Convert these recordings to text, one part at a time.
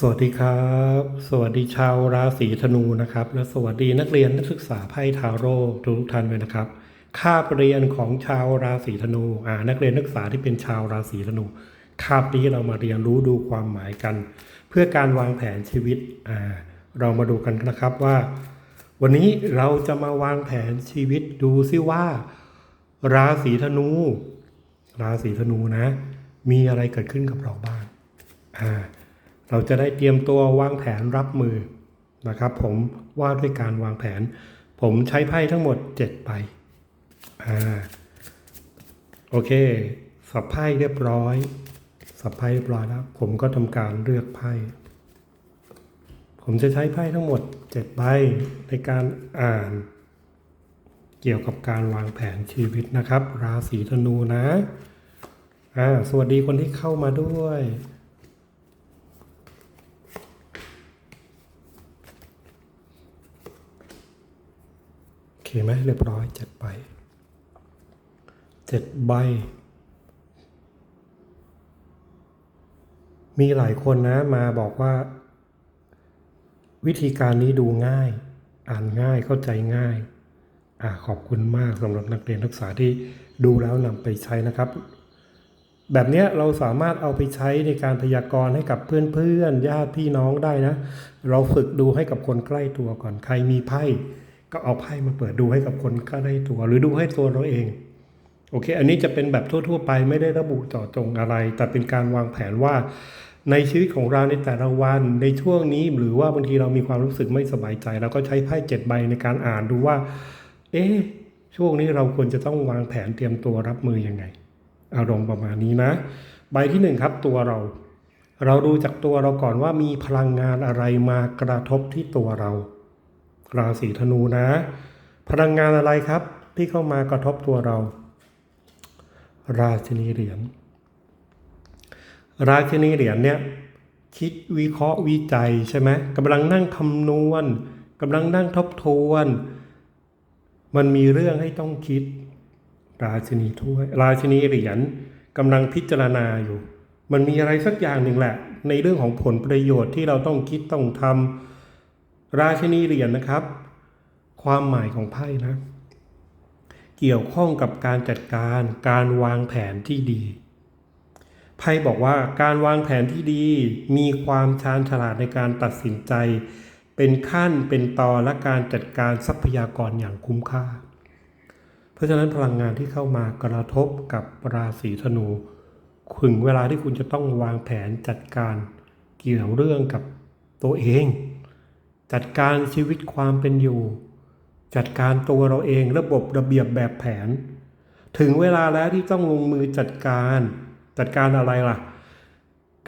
สวัสดีครับ สวัสดีชาวราศีธนูนะครับ และสวัสดีนักเรียนนักศึกษาไพ่ทาโร่ทุกท่านด้วยนะครับคาบเรียนของชาวราศีธนูอ่านักเรียนนักศึกษาที่เป็นชาวราศีธนูคาบนี้เรามาเรียนรู้ดูความหมายกัน เพื่อการวางแผนชีวิตอ่าเรามาดูกันนะครับว่า วันนี้เราจะมาวางแผนชีวิตดูซิว่า ราศีธนู ราศีธนูนะ มีอะไรเกิดขึ้นกับเราบ้างอ่า เราจะได้เตรียมตัววางแผนรับมือนะครับ ผมว่าด้วยการวางแผน ผมใช้ไพ่ทั้งหมด 7 ใบอ่าโอเค สับไพ่เรียบร้อย สับไพ่เรียบร้อยแล้ว ผมก็ทำการเลือกไพ่ ผมจะใช้ไพ่ทั้งหมด 7 ใบในการอ่าน เกี่ยวกับการวางแผนชีวิตนะครับ ราศีธนูนะอ่าสวัสดีคนที่เข้ามาด้วย โอเคไหมเรียบร้อยเจ็ดใบเจ็ดใบ มีหลายคนนะมาบอกว่า วิธีการนี้ดูง่าย อ่านง่ายเข้าใจง่ายอ่าขอบคุณมากสำหรับนักเรียนนักศึกษาที่ดูแล้วนำไปใช้นะครับ แบบนี้เราสามารถเอาไปใช้ในการพยากรณ์ให้กับเพื่อนๆญาติพี่น้องได้นะ เราฝึกดูให้กับคนใกล้ตัวก่อนใครมีไพ่ ก็เอาไพ่มาเปิดดูให้กับคนใกล้ตัว หรือดูให้ตัวเราเอง โอเค อันนี้จะเป็นแบบทั่ว ๆ ไปไม่ได้ระบุเจาะจงอะไร แต่เป็นการวางแผนว่า ในชีวิตของเราในแต่ละวันในช่วงนี้หรือว่าบางทีเรามีความรู้สึกไม่สบายใจเราก็ใช้ไพ่เจ็ดใบในการอ่านดูว่า เอ๊ะช่วงนี้เราควรจะต้องวางแผนเตรียมตัวรับมือยังไง อารมณ์ประมาณนี้นะ ใบที่หนึ่งครับตัวเรา เราดูจากตัวเราก่อนว่ามีพลังงานอะไรมากระทบที่ตัวเรา ราศีธนูนะ พลังงานอะไรครับ ที่เข้ามากระทบตัวเรา ราชินีเหรียญราชินีเหรียญเนี่ยคิดวิเคราะห์วิจัยใช่ไหมกำลังนั่งคำนวณกำลังนั่งทบทวน มันมีเรื่องให้ต้องคิด ราชินีถ้วย ราชินีเหรียญกำลังพิจารณาอยู่ มันมีอะไรสักอย่างหนึ่งแหละ ในเรื่องของผลประโยชน์ที่เราต้องคิดต้องทำ ราชินีเหรียญนะครับ ความหมายของไพ่นะ เกี่ยวข้องกับการจัดการการวางแผนที่ดี ไพ่บอกว่าการวางแผนที่ดี มีความชาญฉลาดในการตัดสินใจ เป็นขั้นเป็นตอนและการจัดการทรัพยากรอย่างคุ้มค่า เพราะฉะนั้นพลังงานที่เข้ามากระทบกับราศีธนูถึงเวลาที่คุณจะต้องวางแผนจัดการเกี่ยวเรื่องกับตัวเอง จัดการชีวิตความเป็นอยู่ จัดการตัวเราเองระบบระเบียบแบบแผน ถึงเวลาแล้วที่ต้องลงมือจัดการ จัดการอะไรล่ะ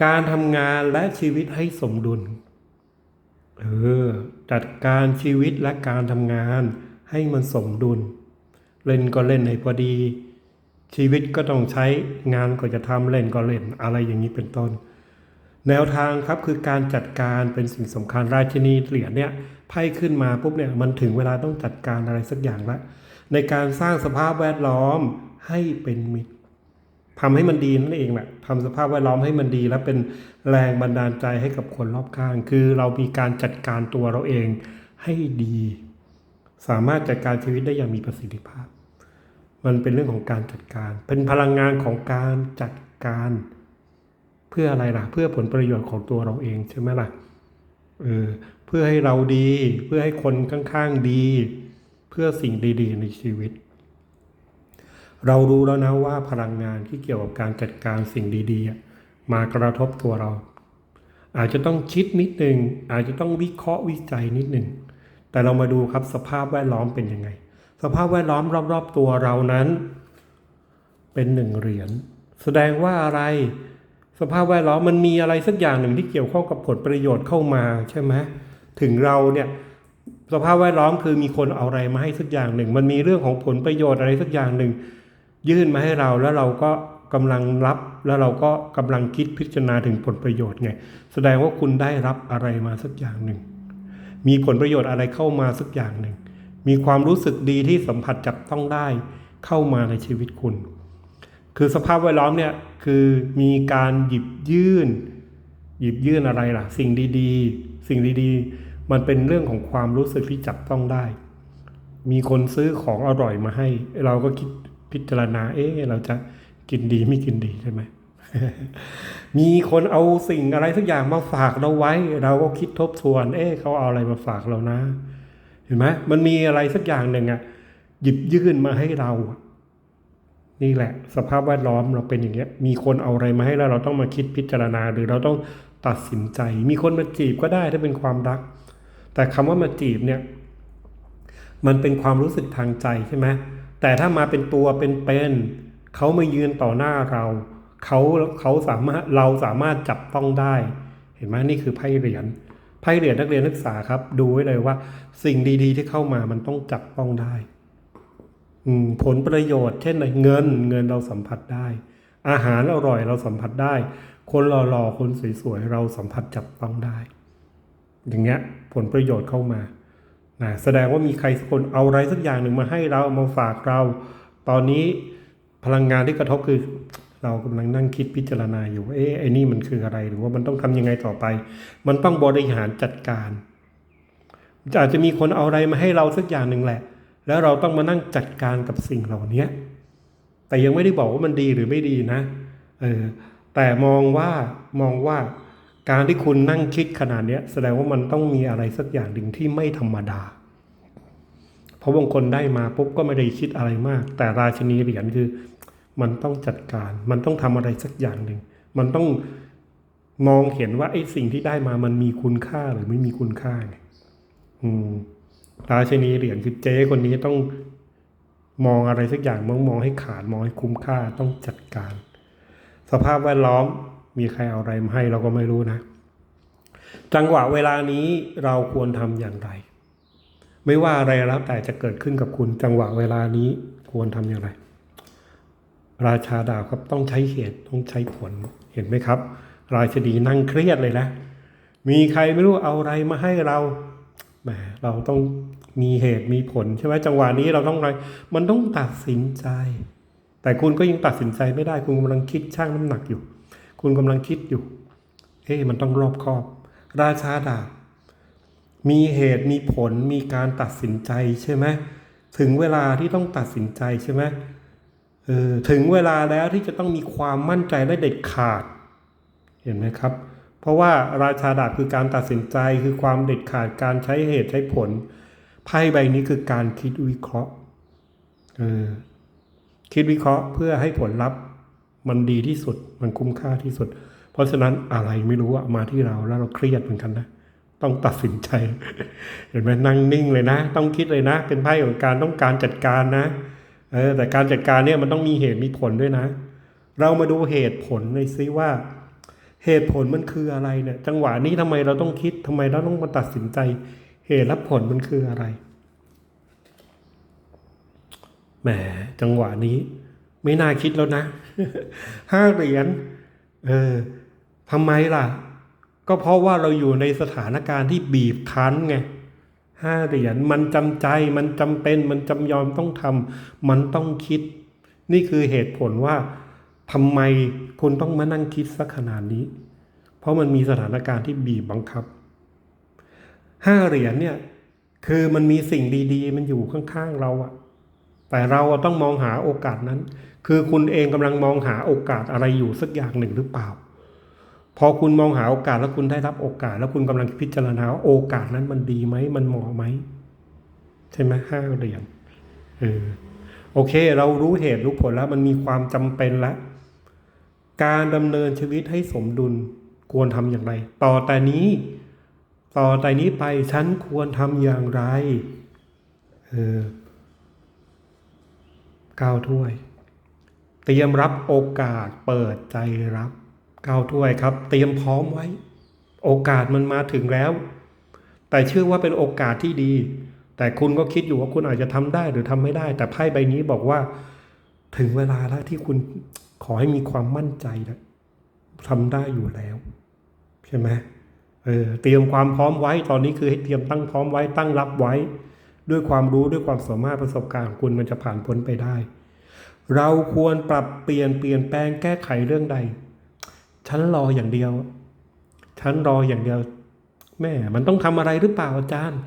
การทำงานและชีวิตให้สมดุลเออจัดการชีวิตและการทำงานให้มันสมดุล เล่นก็เล่นในพอดี ชีวิตก็ต้องใช้งานก็จะทำเล่นก็เล่นอะไรอย่างนี้เป็นต้น แนวทางครับคือการจัดการเป็นสิ่งสำคัญราชินีเหรียญเนี่ยไพ่ขึ้นมาปุ๊บเนี่ยมันถึงเวลาต้องจัดการอะไรสักอย่างละในการสร้างสภาพแวดล้อมให้เป็นมิตรทำให้มันดีนั่นเองแหละทำสภาพแวดล้อมให้มันดี และเป็นแรงบันดาลใจให้กับคนรอบข้าง คือเรามีการจัดการตัวเราเองให้ดี สามารถจัดการชีวิตได้อย่างมีประสิทธิภาพ มันเป็นเรื่องของการจัดการ เป็นพลังงานของการจัดการ พื่ออะไรล่ะ เพื่อผลประโยชน์ของตัวเราเองใช่ไหมล่ะเออเพื่อให้เราดีเพื่อให้คนข้างๆดี เพื่อสิ่งดีๆในชีวิต เรารู้แล้วนะว่าพลังงานที่เกี่ยวกับการจัดการสิ่งดีๆ มากระทบตัวเรา อาจจะต้องคิดนิดหนึ่งอาจจะต้องวิเคราะห์วิจัยนิดหนึ่งแต่เรามาดูครับสภาพแวดล้อมเป็นยังไง สภาพแวดล้อมรอบ ๆ ตัวเรานั้น เป็นหนึ่งเหรียญแสดงว่าอะไร สภาพแวดล้อมมันมีอะไรสักอย่างหนึ่งที่เกี่ยวข้องกับผลประโยชน์เข้ามาใช่ไหมถึงเราเนี่ยสภาพแวดล้อมคือมีคนเอาอะไรมาให้สักอย่างหนึ่ง มันมีเรื่องของผลประโยชน์อะไรสักอย่างหนึ่ง ยื่นมาให้เราแล้วเราก็กำลังรับแล้วเราก็กำลังคิดพิจารณาถึงผลประโยชน์ไง แสดงว่าคุณได้รับอะไรมาสักอย่างหนึ่ง มีผลประโยชน์อะไรเข้ามาสักอย่างหนึ่ง มีความรู้สึกดีที่สัมผัสจับต้องได้เข้ามาในชีวิตคุณ คือสภาพแวดล้อมเนี่ย คือมีการหยิบยื่น หยิบยื่นอะไรล่ะ สิ่งดีๆ สิ่งดีๆ มันเป็นเรื่องของความรู้สึกที่จับต้องได้ มีคนซื้อของอร่อยมาให้ เราก็คิดพิจารณา เอ๊ะเราจะกินดีไม่กินดีใช่ไหมมีคนเอาสิ่งอะไรสักอย่างมาฝากเราไว้ เราก็คิดทบทวน เอ๊ะเขาเอาอะไรมาฝากเรานะ เห็นไหมมันมีอะไรสักอย่างหนึ่งอะหยิบยื่นมาให้เรา นี่แหละ สภาพแวดล้อมเราเป็นอย่างเงี้ย มีคนเอาอะไรมาให้แล้วเราต้องมาคิดพิจารณา หรือเราต้องตัดสินใจ มีคนมาจีบก็ได้ถ้าเป็นความรัก แต่คำว่ามาจีบเนี่ย มันเป็นความรู้สึกทางใจใช่ไหมแต่ถ้ามาเป็นตัวเป็นๆเขามายืนต่อหน้าเราเขาเขาสามารถเราสามารถจับต้องได้ เห็นไหมนี่คือไพ่เหรียญไพ่เหรียญนักเรียนนักศึกษาครับ ดูไว้เลยว่า สิ่งดี ๆ ที่เข้ามามันต้องจับต้องได้ ผลประโยชน์ เช่นเงินเงินเราสัมผัสได้ อาหารอร่อยเราสัมผัสได้ คนหล่อๆคนสวยๆเราสัมผัสจับต้องได้ อย่างเงี้ยผลประโยชน์เข้ามานะแสดงว่ามีใครสักคนเอาอะไรสักอย่างหนึ่งมาให้เรามาฝากเรา ตอนนี้พลังงานที่กระทบคือ เรากำลังนั่งคิดพิจารณาอยู่เอ๊ะไอ้นี่มันคืออะไรหรือว่ามันต้องทำยังไงต่อไป มันต้องบริหารจัดการอาจจะมีคนเอาอะไรมาให้เราสักอย่างหนึ่งแหละ แล้วเราต้องมานั่งจัดการกับสิ่งเหล่านี้แต่ยังไม่ได้บอกว่ามันดีหรือไม่ดีนะเออแต่มองว่ามองว่าการที่คุณนั่งคิดขนาดนี้แสดงว่ามันต้องมีอะไรสักอย่างหนึ่งที่ไม่ธรรมดา เพราะบางคนได้มาปุ๊บก็ไม่ได้คิดอะไรมาก แต่ราชนีเหรียญคือ มันต้องจัดการ มันต้องทำอะไรสักอย่างหนึ่ง มันต้องมองเห็นว่าไอ้สิ่งที่ได้มามันมีคุณค่าหรือไม่มีคุณค่าไงอืม ราชินีเหรียญคือเจ๊คนนี้ต้องมองอะไรสักอย่างมองมองให้ขาดมองให้คุ้มค่าต้องจัดการ สภาพแวดล้อมมีใครเอาอะไรมาให้เราก็ไม่รู้นะ จังหวะเวลานี้เราควรทำอย่างไร ไม่ว่าอะไรแล้วแต่จะเกิดขึ้นกับคุณจังหวะเวลานี้ควรทำอย่างไร ราชาดาบครับต้องใช้เหตุต้องใช้ผลเห็นไหมครับ ราชดีนั่งเครียดเลยนะ มีใครไม่รู้เอาอะไรมาให้เรา มเราต้องมีเหตุมีผลใช่ไหมจังหวะนี้เราต้องอะไรมันต้องตัดสินใจ แต่คุณก็ยังตัดสินใจไม่ได้ คุณกำลังคิดช่างน้ำหนักอยู่ คุณกำลังคิดอยู่ เอ๊ะมันต้องรอบคอบ ราชาดาบมีเหตุมีผลมีการตัดสินใจใช่ไหมถึงเวลาที่ต้องตัดสินใจใช่ไหมเออถึงเวลาแล้วที่จะต้องมีความมั่นใจและเด็ดขาด เห็นไหมครับ เพราะว่าราชาดาบคือการตัดสินใจคือความเด็ดขาดการใช้เหตุใช้ผลไพ่ใบนี้คือการคิดวิเคราะห์เออคิดวิเคราะห์เพื่อให้ผลลัพธ์มันดีที่สุดมันคุ้มค่าที่สุด เพราะฉะนั้นอะไรไม่รู้อะมาที่เราแล้วเราเครียดเหมือนกันนะต้องตัดสินใจ เห็นไหมนั่งนิ่งเลยนะ ต้องคิดเลยนะ เป็นไพ่ของการต้องการจัดการนะเออแต่การจัดการเนี่ยมันต้องมีเหตุมีผลด้วยนะ เรามาดูเหตุผลเลยซิว่า เหตุผลมันคืออะไรเนี่ย จังหวะนี้ทำไมเราต้องคิดทำไมเราต้องมาตัดสินใจ เหตุและผลมันคืออะไร แหม จังหวะนี้ ไม่น่าคิดแล้วนะห้าเหรียญเออทำไมล่ะ ก็เพราะว่าเราอยู่ในสถานการณ์ที่บีบคั้นไงห้าเหรียญมันจำใจมันจำเป็น มันจำยอมต้องทำมันต้องคิด นี่คือเหตุผลว่า ทำไมคุณต้องมานั่งคิดสักขนาดนี้ เพราะมันมีสถานการณ์ที่บีบบังคับห้าเหรียญเนี่ย คือมันมีสิ่งดีๆ มันอยู่ข้างๆเราอะแต่เราอะต้องมองหาโอกาสนั้น คือคุณเองกำลังมองหาโอกาสอะไรอยู่สักอย่างหนึ่งหรือเปล่า พอคุณมองหาโอกาสแล้วคุณได้รับโอกาส แล้วคุณกำลังพิจารณาว่าโอกาสนั้นมันดีไหมมันเหมาะไหมใช่ไหมห้าเหรียญเออโอเค เรารู้เหตุรู้ผลแล้วมันมีความจำเป็นแล้ว การดำเนินชีวิตให้สมดุลควรทำอย่างไร ต่อแต่นี้ ต่อแต่นี้ไปฉันควรทำอย่างไร เออก้าวถ้วย เตรียมรับโอกาสเปิดใจรับก้าวถ้วยครับ เตรียมพร้อมไว้ โอกาสมันมาถึงแล้ว แต่เชื่อว่าเป็นโอกาสที่ดี แต่คุณก็คิดอยู่ว่าคุณอาจจะทำได้หรือทำไม่ได้ แต่ไพ่ใบนี้บอกว่า ถึงเวลาแล้วที่คุณ ขอให้มีความมั่นใจนะทำได้อยู่แล้ว ใช่ไหมเออเตรียมความพร้อมไว้ตอนนี้คือให้เตรียมตั้งพร้อมไว้ตั้งรับไว้ ด้วยความรู้ด้วยความสามารถประสบการณ์ของคุณมันจะผ่านพ้นไปได้ เราควรปรับเปลี่ยนเปลี่ยนแปลงแก้ไขเรื่องใด ฉันรออย่างเดียว ฉันรออย่างเดียว แม่มันต้องทำอะไรหรือเปล่าอาจารย์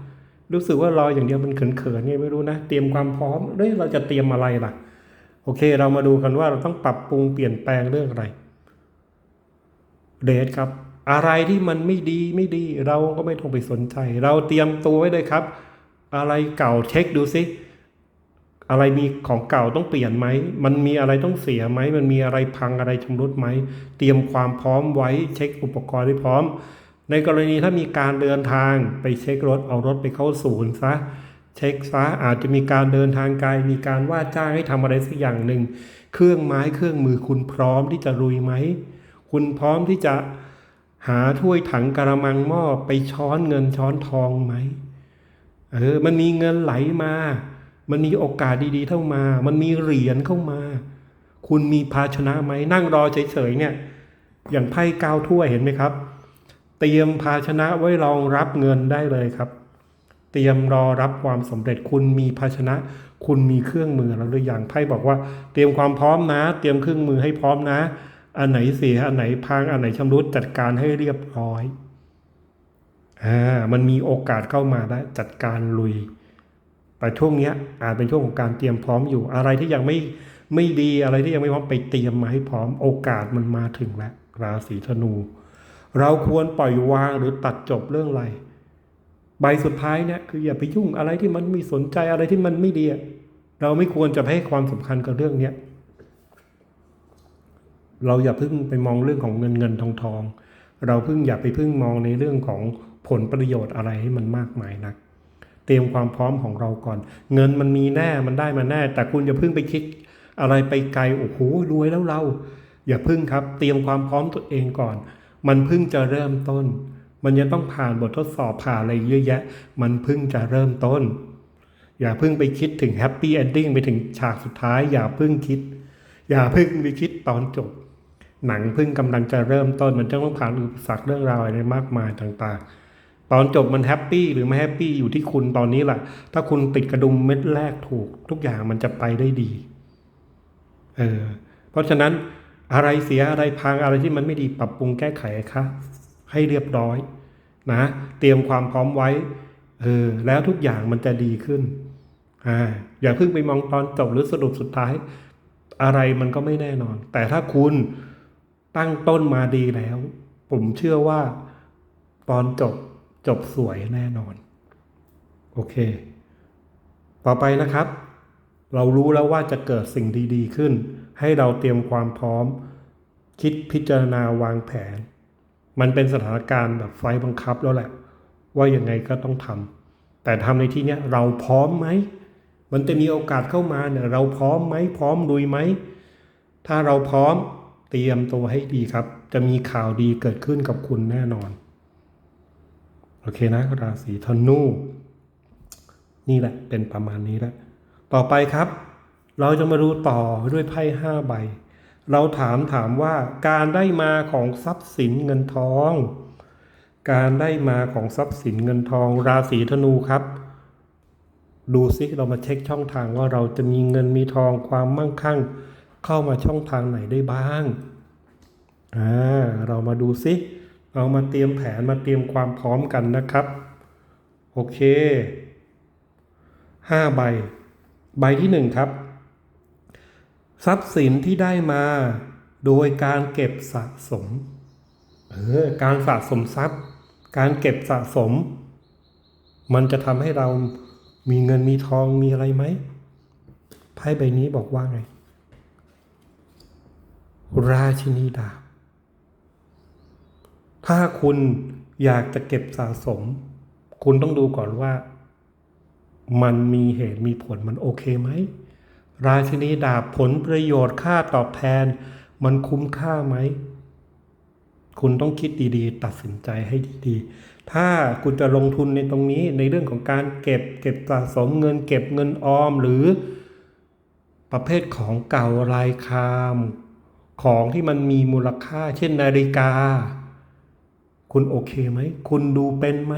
รู้สึกว่ารออย่างเดียวมันเขินๆไงไม่รู้นะ เตรียมความพร้อมเฮ้ยเราจะเตรียมอะไรล่ะ โอเค เรามาดูกันว่าเราต้องปรับปรุงเปลี่ยนแปลงเรื่องอะไรเดทครับ อะไรที่มันไม่ดีไม่ดี เราก็ไม่ต้องไปสนใจ เราเตรียมตัวไว้เลยครับ อะไรเก่าเช็คดูซิอะไรมีของเก่าต้องเปลี่ยนไหม มันมีอะไรต้องเสียไหม มันมีอะไรพังอะไรชำรุดไหม เตรียมความพร้อมไว้ เช็คอุปกรณ์ให้พร้อม ในกรณีถ้ามีการเดินทางไปเช็ครถ เอารถไปเข้าศูนย์ซะ เช็คซะอาจจะมีการเดินทางไกลมีการว่าจ้างให้ทำอะไรสักอย่างหนึ่งเครื่องไม้เครื่องมือคุณพร้อมที่จะลุยไหมคุณพร้อมที่จะหาถ้วยถังกระมังหม้อไปช้อนเงินช้อนทองไหมเออมันมีเงินไหลมา มันมีโอกาสดีๆเข้ามา มันมีเหรียญเข้ามา คุณมีภาชนะไหมนั่งรอเฉยๆเนี่ย อย่างไพ่เก้าถ้วยเห็นไหมครับ เตรียมภาชนะไว้รองรับเงินได้เลยครับ เตรียมรอรับความสำเร็จคุณมีภาชนะ คุณมีเครื่องมือแล้วหรือยังไพ่บอกว่า เตรียมความพร้อมนะ เตรียมเครื่องมือให้พร้อมนะ อันไหนเสียอันไหนพังอันไหนชำรุดจัดการให้เรียบร้อยอ่ามันมีโอกาสเข้ามาได้จัดการลุย แต่ช่วงเนี้ยอาจเป็นช่วงของการเตรียมพร้อมอยู่อะไรที่ยังไม่ไม่ดีอะไรที่ยังไม่พร้อมไปเตรียมมาให้พร้อม โอกาสมันมาถึงแล้วราศีธนู เราควรปล่อยวางหรือตัดจบเรื่องอะไร ใบสุดท้ายเนี่ยคืออย่าไปยุ่งอะไรที่มันไม่สนใจอะไรที่มันไม่ดีเราไม่ควรจะให้ความสำคัญกับเรื่องเนี้ยเราอย่าเพิ่งไปมองเรื่องของเงินเงินทองทองเราเพิ่งอย่าไปเพิ่งมองในเรื่องของผลประโยชน์อะไรให้มันมากมายนัก เตรียมความพร้อมของเราก่อน เงินมันมีแน่มันได้มาแน่ แต่คุณอย่าเพิ่งไปคิดอะไรไปไกลโอ้โหรวยแล้วเรา อย่าเพิ่งครับ เตรียมความพร้อมตัวเองก่อน มันเพิ่งจะเริ่มต้น มันยังต้องผ่านบททดสอบผ่านอะไรเยอะแยะ มันเพิ่งจะเริ่มต้น อย่าเพิ่งไปคิดถึงแฮปปี้เอนดิ้งไปถึงฉากสุดท้าย อย่าเพิ่งคิด อย่าเพิ่งไปคิดตอนจบ หนังเพิ่งกำลังจะเริ่มต้น มันจะต้องผ่านอุปสรรคเรื่องราวอะไรมากมายต่างๆ ตอนจบมันแฮปปี้หรือไม่แฮปปี้อยู่ที่คุณตอนนี้แหละถ้าคุณติดกระดุมเม็ดแรกถูก ทุกอย่างมันจะไปได้ดี เออเพราะฉะนั้นอะไรเสียอะไรพังอะไรที่มันไม่ดีปรับปรุงแก้ไขครับ ให้เรียบร้อยนะ เตรียมความพร้อมไว้เออแล้วทุกอย่างมันจะดีขึ้นอ่าอย่าเพิ่งไปมองตอนจบหรือสรุปสุดท้าย อะไรมันก็ไม่แน่นอน แต่ถ้าคุณตั้งต้นมาดีแล้ว ผมเชื่อว่าตอนจบจบสวยแน่นอน โอเค ต่อไปนะครับ เรารู้แล้วว่าจะเกิดสิ่งดี ๆ ขึ้น ให้เราเตรียมความพร้อม คิดพิจารณาวางแผน มันเป็นสถานการณ์แบบไฟบังคับแล้วแหละ ว่ายังไงก็ต้องทำแต่ทำในที่เนี้ยเราพร้อมไหมมันจะมีโอกาสเข้ามาเนี่ยเราพร้อมไหมพร้อมลุยไหมถ้าเราพร้อมเตรียมตัวให้ดีครับ จะมีข่าวดีเกิดขึ้นกับคุณแน่นอน โอเคนะราศีธนูนี่แหละเป็นประมาณนี้แหละต่อไปครับ เราจะมาดูต่อด้วยไพ่ห้าใบ เราถามถามว่าการได้มาของทรัพย์สินเงินทอง การได้มาของทรัพย์สินเงินทอง ราศีธนูครับ ดูซิเรามาเช็คช่องทางว่าเราจะมีเงินมีทองความมั่งคั่ง เข้ามาช่องทางไหนได้บ้างอ่าเรามาดูซิเรามาเตรียมแผนมาเตรียมความพร้อมกันนะครับ โอเคห้าใบ ใบที่หนึ่งครับ ทรัพย์สินที่ได้มา โดยการเก็บสะสม เออ การสะสมทรัพย์ การเก็บสะสม มันจะทำให้เรามีเงินมีทองมีอะไรไหมไพ่ใบนี้บอกว่าไง ราชินีดาบ ถ้าคุณอยากจะเก็บสะสม คุณต้องดูก่อนว่า มันมีเหตุมีผลมันโอเคไหม ราชินีดาบผลประโยชน์ค่าตอบแทน มันคุ้มค่าไหม คุณต้องคิดดีๆ ตัดสินใจให้ดีๆ ถ้าคุณจะลงทุนในตรงนี้ในเรื่องของการเก็บเก็บสะสมเงิน เก็บเงินออมหรือ ประเภทของเก่ารายคาม ของที่มันมีมูลค่า เช่นนาฬิกา คุณโอเคไหม คุณดูเป็นไหม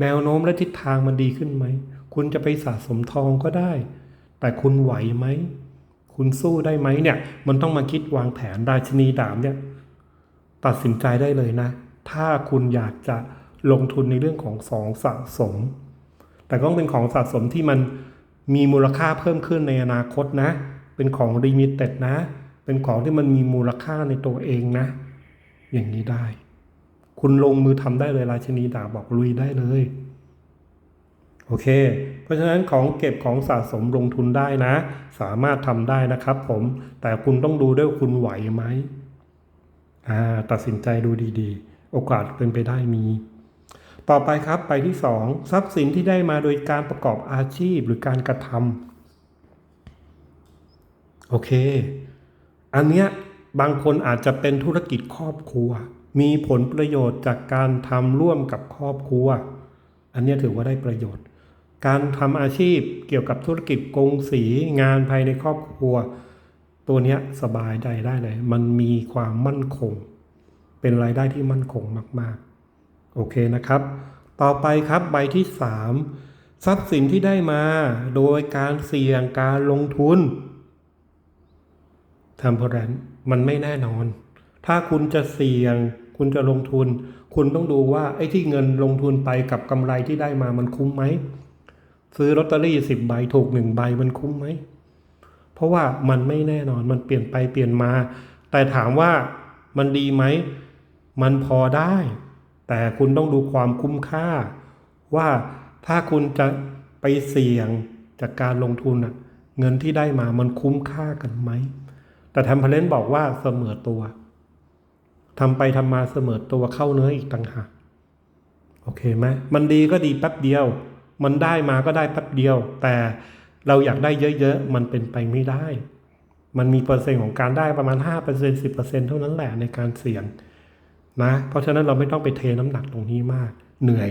แนวโน้มและทิศทางมันดีขึ้นไหม คุณจะไปสะสมทองก็ได้ แต่คุณไหวไหม คุณสู้ได้ไหมเนี่ย มันต้องมาคิดวางแผนราชินีดาบเนี่ย ตัดสินใจได้เลยนะ ถ้าคุณอยากจะลงทุนในเรื่องของของสะสม แต่ก็ต้องเป็นของสะสมที่มันมีมูลค่าเพิ่มขึ้นในอนาคตนะ เป็นของลิมิเต็ดนะ เป็นของที่มันมีมูลค่าในตัวเองนะ อย่างนี้ได้ คุณลงมือทำได้เลยราชินีดาบอกลุยได้เลย โอเค เพราะฉะนั้นของเก็บของสะสมลงทุนได้นะ สามารถทำได้นะครับผม แต่คุณต้องดูด้วยคุณไหวไหมอ่าตัดสินใจดูดีๆ โอกาสเป็นไปได้มี ต่อไปครับไปที่ 2 ทรัพย์สินที่ได้มาโดยการประกอบอาชีพหรือการกระทำโอเค อันเนี้ยบางคนอาจจะเป็นธุรกิจครอบครัว มีผลประโยชน์จากการทำร่วมกับครอบครัว อันนี้ถือว่าได้ประโยชน์ การทำอาชีพเกี่ยวกับธุรกิจกงสีงานภายในครอบครัว ตัวนี้สบายใจได้เลย มันมีความมั่นคง เป็นรายได้ที่มั่นคงมาก ๆ โอเคนะครับ ต่อไปครับใบที่ 3 ทรัพย์สินที่ได้มา โดยการเสี่ยงการลงทุนทำเพราะนั้นมันไม่แน่นอน ถ้าคุณจะเสี่ยง คุณจะลงทุน คุณต้องดูว่าไอ้ที่เงินลงทุนไปกับกำไรที่ได้มามันคุ้มไหม ซื้อลอตเตอรี่สิบใบถูกหนึ่งใบมันคุ้มไหม เพราะว่ามันไม่แน่นอนมันเปลี่ยนไปเปลี่ยนมา แต่ถามว่ามันดีไหม มันพอได้ แต่คุณต้องดูความคุ้มค่า ว่าถ้าคุณจะไปเสี่ยงจากการลงทุนเงินที่ได้มามันคุ้มค่ากันไหม แต่ทำพเลนบอกว่าเสมอตัวทำไปทำมาเสมอตัวเข้าเนื้ออีกต่างหากโอเคไหมมันดีก็ดีแป๊บเดียว มันได้มาก็ได้แป๊บเดียว แต่เราอยากได้เยอะๆ มันเป็นไปไม่ได้ มันมีเปอร์เซ็นต์ของการได้ประมาณ 5% 10%เท่านั้นแหละในการเสี่ยงนะ เพราะฉะนั้นเราไม่ต้องไปเทน้ำหนักตรงนี้มาก เหนื่อย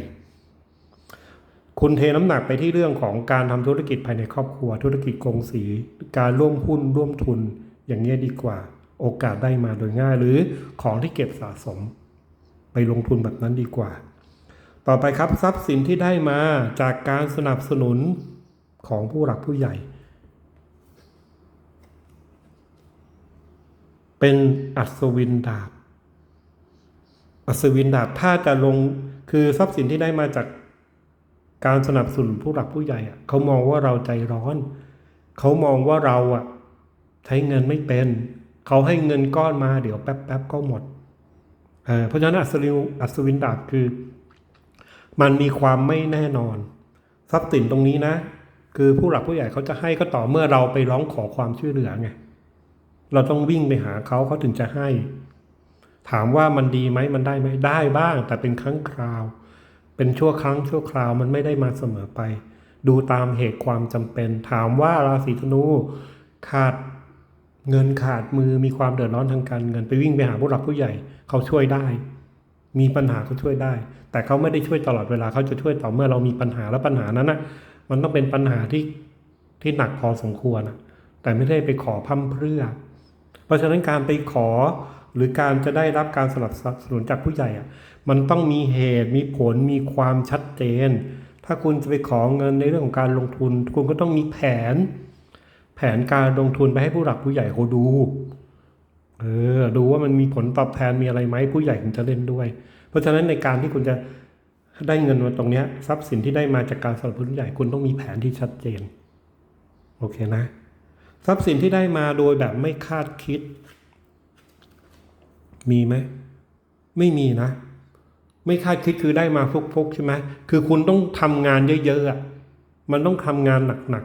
คุณเทน้ำหนักไปที่เรื่องของการทำธุรกิจภายในครอบครัว ธุรกิจกงสี การร่วมหุ้นร่วมทุน อย่างนี้ดีกว่า โอกาสได้มาโดยง่าย หรือของที่เก็บสะสม ไปลงทุนแบบนั้นดีกว่า ต่อไปครับทรัพย์สินที่ได้มาจากการสนับสนุนของผู้หลักผู้ใหญ่ เป็นอัศวินดาบ อัศวินดาบถ้าจะลงคือทรัพย์สินที่ได้มาจากการสนับสนุนผู้หลักผู้ใหญ่เขามองว่าเราใจร้อน เขามองว่าเราอะใช้เงินไม่เป็น เขาให้เงินก้อนมาเดี๋ยวแป๊บๆก็หมดเเพราะฉะนั้นอัศวินอัศวินดาบคือ มันมีความไม่แน่นอน ทรัพย์สินตรงนี้นะ คือผู้หลักผู้ใหญ่เขาจะให้ก็ต่อเมื่อเราไปร้องขอความช่วยเหลือไงเราต้องวิ่งไปหาเขาเขาถึงจะให้ ถามว่ามันดีไหมมันได้ไหมได้บ้าง แต่เป็นครั้งคราว เป็นชั่วครั้งชั่วคราวมันไม่ได้มาเสมอไป ดูตามเหตุความจำเป็น ถามว่าราศีธนู ขาดเงินขาดมือมีความเดือดร้อนทางการเงินไปวิ่งไปหาผู้หลักผู้ใหญ่เขาช่วยได้ มีปัญหาเขาช่วยได้ แต่เขาไม่ได้ช่วยตลอดเวลาเขาจะช่วยต่อเมื่อเรามีปัญหาแล้วปัญหานั้นนะมันต้องเป็นปัญหาที่ที่หนักพอสมควรนะแต่ไม่ได้ไปขอพั่มเพื่อ เพราะฉะนั้นการไปขอหรือการจะได้รับการสนับสนุนจากผู้ใหญ่อะมันต้องมีเหตุมีผลมีความชัดเจน ถ้าคุณจะไปขอเงินในเรื่องของการลงทุน คุณก็ต้องมีแผน แผนการลงทุนไปให้ผู้หลักผู้ใหญ่เขาดู เออดูว่ามันมีผลตอบแทนมีอะไรไหมผู้ใหญ่ถึงจะเล่นด้วย เพราะฉะนั้นในการที่คุณจะได้เงินมาตรงเนี้ยทรัพย์สินที่ได้มาจากการสนับสนุนผู้ใหญ่คุณต้องมีแผนที่ชัดเจน โอเคนะ ทรัพย์สินที่ได้มาโดยแบบไม่คาดคิด มีไหมไม่มีนะ ไม่คาดคิดคือได้มาฟุกๆใช่ไหมคือคุณต้องทำงานเยอะๆอะมันต้องทำงานหนัก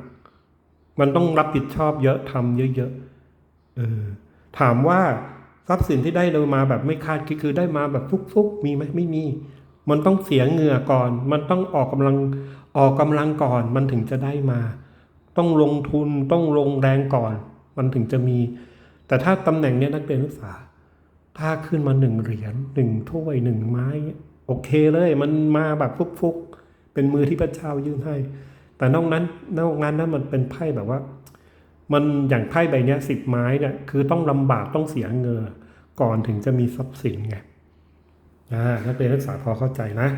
ๆมันต้องรับผิดชอบเยอะทำเยอะๆเออ ถามว่าทรัพย์สินที่ได้เรามาแบบไม่คาดคิดคือได้มาแบบฟุกๆ มีไหมไม่มี มันต้องเสียเหงื่อก่อน มันต้องออกกำลังออกกำลังก่อน มันถึงจะได้มา ต้องลงทุนต้องลงแรงก่อน มันถึงจะมี แต่ถ้าตำแหน่งเนี้ยนักเรียนนักศึกษา ถ้าขึ้นมาหนึ่งเหรียญหนึ่งถ้วยหนึ่งไม้ โอเคเลย มันมาแบบฟุกๆเป็นมือที่พระเจ้ายื่นให้ แต่นอกนั้นนอกนั้นนั้นมันเป็นไพ่แบบว่า มันอย่างไพ่ใบเนี้ยสิบไม้เนี่ยคือต้องลำบากต้องเสียเงินก่อนถึงจะมีทรัพย์สินไงอ่านักเรียนนักศึกษาพอเข้าใจนะ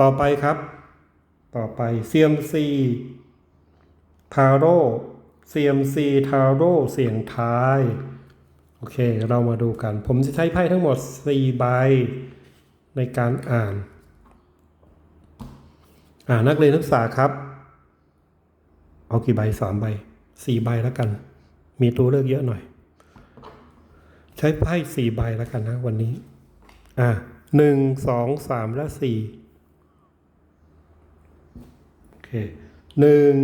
ต่อไปครับ ต่อไป CMC ทาโร่ CMC ทาโร่เสียงทายโอเค เรามาดูกัน ผมจะใช้ไพ่ทั้งหมด 4 ใบในการอ่าน อ่านักเรียนนักศึกษาครับ เอากี่ใบสามใบ สี่ใบแล้วกัน มีตัวเลือกเยอะหน่อย ใช้ไพ่สี่ใบแล้วกันนะวันนี้ อ่าหนึ่งสองสามและสี่โอเคหนึ่ง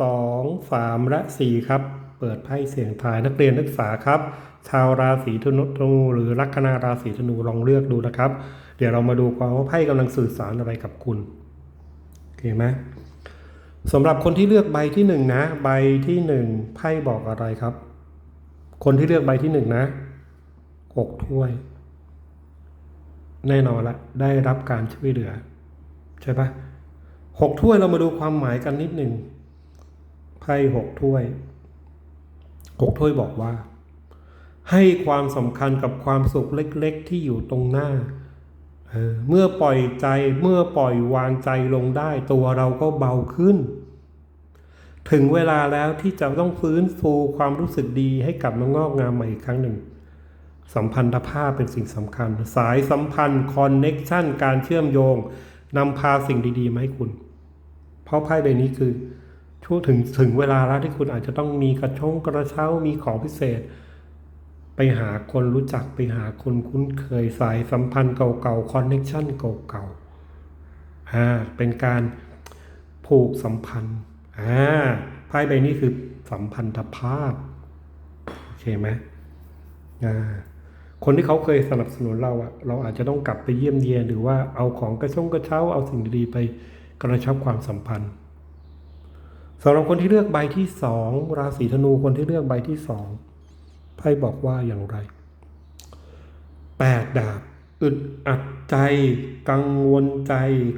สองสามและสี่ครับ เปิดไพ่เสียงทายนักเรียนนักศึกษาครับ ชาวราศีธนูหรือลัคนาราศีธนูลองเลือกดูนะครับ เดี๋ยวเรามาดูความว่าไพ่กำลังสื่อสารอะไรกับคุณโอเคไหม สำหรับคนที่เลือกใบที่หนึ่งนะ ใบที่หนึ่งไพ่บอกอะไรครับ คนที่เลือกใบที่หนึ่งนะหกถ้วย แน่นอนละ ได้รับการช่วยเหลือ ใช่ปะหกถ้วยเรามาดูความหมายกันนิดหนึ่งไพ่หกถ้วยหกถ้วยบอกว่า ให้ความสำคัญกับความสุขเล็ก ๆ ที่อยู่ตรงหน้าเออเมื่อปล่อยใจเมื่อปล่อยวางใจลงได้ ตัวเราก็เบาขึ้น ถึงเวลาแล้วที่จะต้องฟื้นฟูความรู้สึกดีให้กลับมางอกงามใหม่อีกครั้งหนึ่ง สัมพันธภาพเป็นสิ่งสำคัญ สายสัมพันธ์คอนเน็กชันการเชื่อมโยงนำพาสิ่งดีๆมาให้คุณ เพราะไพ่ใบนี้คือช่วงถึงถึงเวลาแล้วที่คุณอาจจะต้องมีกระชงกระเช้ามีของพิเศษ ไปหาคนรู้จักไปหาคนคุ้นเคยสายสัมพันธ์เก่าๆคอนเน็กชันเก่าๆอ่าเป็นการผูกสัมพันธ์ อ่าไพ่ใบนี้คือสัมพันธภาพโอเคไหมอ่าคนที่เขาเคยสนับสนุนเราอะเราอาจจะต้องกลับไปเยี่ยมเยียนหรือว่าเอาของกระชงกระเช้าเอาสิ่งดีๆไปกระชับความสัมพันธ์สำหรับคนที่เลือกใบที่สองราศีธนูคนที่เลือกใบที่สองไพ่บอกว่าอย่างไรแปดดาบอึดอัดใจ กังวลใจ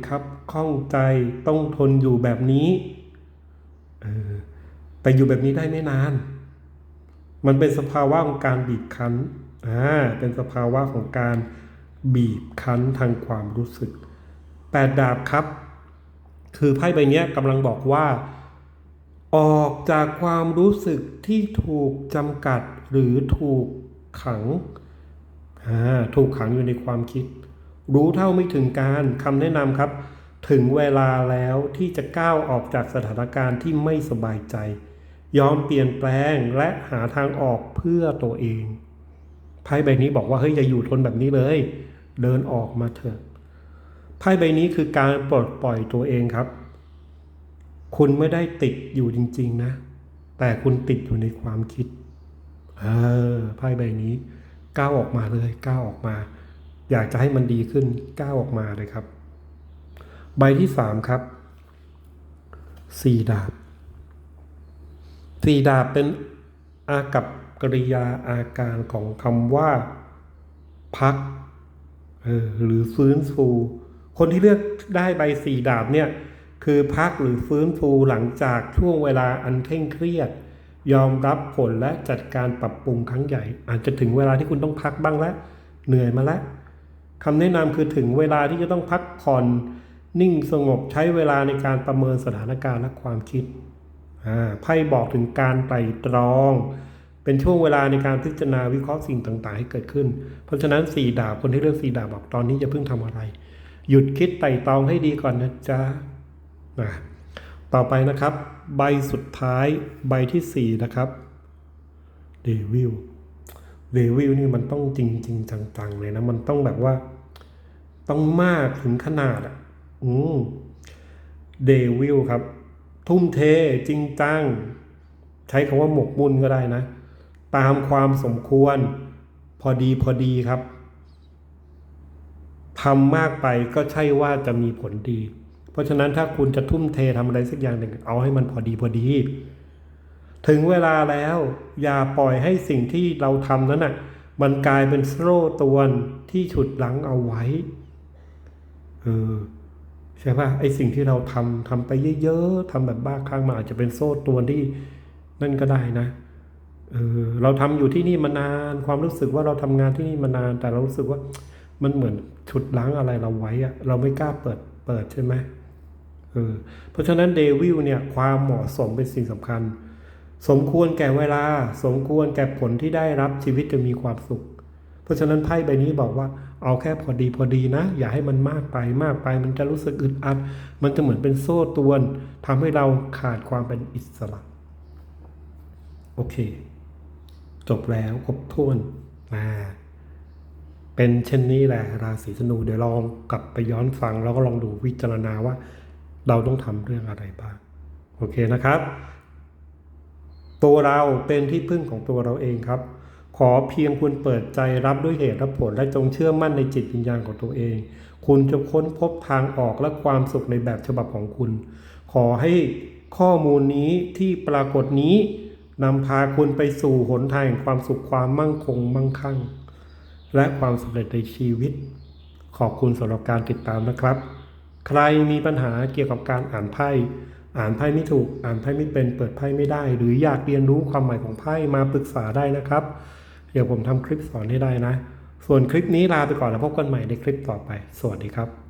ครับข้องใจต้องทนอยู่แบบนี้ แต่อยู่แบบนี้ได้ไม่นาน มันเป็นสภาวะของการบีบคั้นอ่าเป็นสภาวะของการบีบคั้นทางความรู้สึกแปดดาบครับ คือไพ่ใบเนี้ยกำลังบอกว่า ออกจากความรู้สึกที่ถูกจำกัดหรือถูกขังอ่าถูกขังอยู่ในความคิด รู้เท่าไม่ถึงการคำแนะนำครับ ถึงเวลาแล้วที่จะก้าวออกจากสถานการณ์ที่ไม่สบายใจ ยอมเปลี่ยนแปลงและหาทางออกเพื่อตัวเองไพ่ใบนี้บอกว่าเฮ้ยอย่าอยู่ทนแบบนี้เลย เดินออกมาเถอะไพ่ใบนี้คือการปลดปล่อยตัวเองครับ คุณไม่ได้ติดอยู่จริง ๆ นะ แต่คุณติดอยู่ในความคิด เออไพ่ใบนี้ก้าวออกมาเลยก้าวออกมา อยากจะให้มันดีขึ้นก้าวออกมาเลยครับ ใบที่สามครับสี่ดาบสี่ดาบเป็นอากับกริยาอาการของคำว่า พักออหรือฟื้นฟู คนที่เลือกได้ใบสี่ดาบเนี่ยคือพักหรือฟื้นฟูหลังจากช่วงเวลาอันเคร่งเครียด ยอมรับผลและจัดการปรับปรุงครั้งใหญ่ อาจจะถึงเวลาที่คุณต้องพักบ้างแล้วเหนื่อยมาแล้วคำแนะนำคือถึงเวลาที่จะต้องพักผ่อน นิ่งสงบใช้เวลาในการประเมินสถานการณ์และความคิดไพ่บอกถึงการไตร่ตรอง เป็นช่วงเวลาในการพิจารณาวิเคราะห์สิ่งต่าง ๆ ให้เกิดขึ้น เพราะฉะนั้นสี่ดาบคนที่เลือกสี่ดาบบอกตอนนี้อย่าเพิ่งทำอะไร หยุดคิดไตร่ตรองให้ดีก่อนนะจ๊ะอะต่อไปนะครับ ใบสุดท้ายใบที่สี่นะครับเดวิลเดวิลนี่มันต้องจริงจริงๆจังๆเลยนะ มันต้องแบบว่า ต้องมากถึงขนาดอะ อืมเดวิลครับ ทุ่มเทจริงจัง ใช้คำว่าหมกมุ่นก็ได้นะ ตามความสมควร พอดีพอดีครับทำมากไปก็ใช่ว่าจะมีผลดี เพราะฉะนั้นถ้าคุณจะทุ่มเททำอะไรสักอย่างหนึ่งเอาให้มันพอดีพอดี ถึงเวลาแล้ว อย่าปล่อยให้สิ่งที่เราทำนั้นน่ะ มันกลายเป็นโซ่ตวนที่ฉุดหลังเอาไว้ เออ ใช่ป่ะไอสิ่งที่เราทำทำไปเยอะๆทำแบบบ้าคลั่งมาอาจจะเป็นโซ่ตรวที่นั่นก็ได้นะเออเราทำอยู่ที่นี่มานาน ความรู้สึกว่าเราทำงานที่นี่มานาน แต่เรารู้สึกว่ามันเหมือนฉุดล้างอะไรเราไว้อะเราไม่กล้าเปิดเปิดใช่ไหมเออเพราะฉะนั้นเดวิลเนี่ยความเหมาะสมเป็นสิ่งสำคัญ สมควรแก่เวลา สมควรแก่ผลที่ได้รับชีวิตจะมีความสุข เพราะฉะนั้นไพ่ใบนี้บอกว่า เอาแค่พอดีพอดีนะ อย่าให้มันมากไปมากไป มันจะรู้สึกอึดอัด มันจะเหมือนเป็นโซ่ตวนทำให้เราขาดความเป็นอิสระ โอเค จบแล้วครบถ้วนอ่าเป็นเช่นนี้แหละราศีธนูเดี๋ยวลองกลับไปย้อนฟัง แล้วก็ลองดูวิจารณาว่า เราต้องทำเรื่องอะไรบ้าง โอเคนะครับ ตัวเราเป็นที่พึ่งของตัวเราเองครับ ขอเพียงคุณเปิดใจรับด้วยเหตุและผลและจงเชื่อมั่นในจิตวิญญาณของตัวเอง คุณจะค้นพบทางออกและความสุขในแบบฉบับของคุณ ขอให้ข้อมูลนี้ที่ปรากฏนี้นำพาคุณไปสู่หนทางแห่งความสุขความมั่งคงมั่งคั่ง และความสำเร็จในชีวิต ขอบคุณสำหรับการติดตามนะครับ ใครมีปัญหาเกี่ยวกับการอ่านไพ่อ่านไพ่ไม่ถูก อ่านไพ่ไม่เป็น เปิดไพ่ไม่ได้ หรืออยากเรียนรู้ความหมายของไพ่มาปรึกษาได้นะครับ เดี๋ยวผมทำคลิปสอนให้ได้นะ ส่วนคลิปนี้ลาไปก่อนแล้วพบกันใหม่ในคลิปต่อไป สวัสดีครับ